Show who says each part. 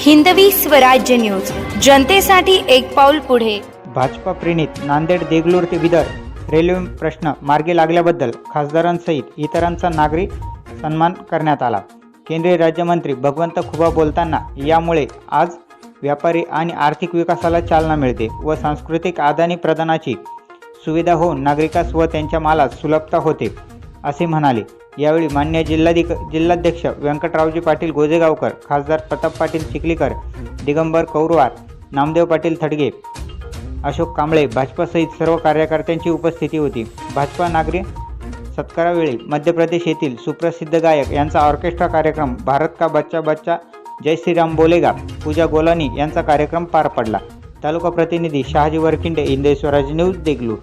Speaker 1: Hindavi Swarajya news. जनतेसाठी एक पाऊल पुढे.
Speaker 2: भाजपा प्रणित नांदेड देगलूर ते बिदर. रेल्वे प्रश्न मार्गी लागल्याबद्दल खासदारांसहित इतरांचा नागरी सन्मान करण्यात आला. केंद्रीय राज्यमंत्री भगवंत खुबा बोलताना यामुळे आज व्यापारी आणि आर्थिक विकासाला चालना मिळते व सांस्कृतिक आदानी प्रदानाची सुविधा होऊन नागरिकास व त्यांच्या मालास सुलभता होते असे म्हणाले. यावेळी मान्य जिल्हाधिक जिल्हाध्यक्ष व्यंकटरावजी पाटील गोजेगावकर खासदार प्रताप पाटील चिखलीकर दिगंबर कौरवार नामदेव पाटील थडगे अशोक कांबळे भाजपासहित सर्व कार्यकर्त्यांची उपस्थिती होती. भाजपा नागरी सत्कारावेळी मध्य प्रदेश येथील सुप्रसिद्ध गायक यांचा ऑर्केस्ट्रा कार्यक्रम भारत का बच्चा बच्चा जय श्रीराम बोलेगा पूजा गोलानी यांचा कार्यक्रम पार पडला. तालुका प्रतिनिधी शहाजी वरखिंडे इंदेश्वराज न्यूज देगलूर.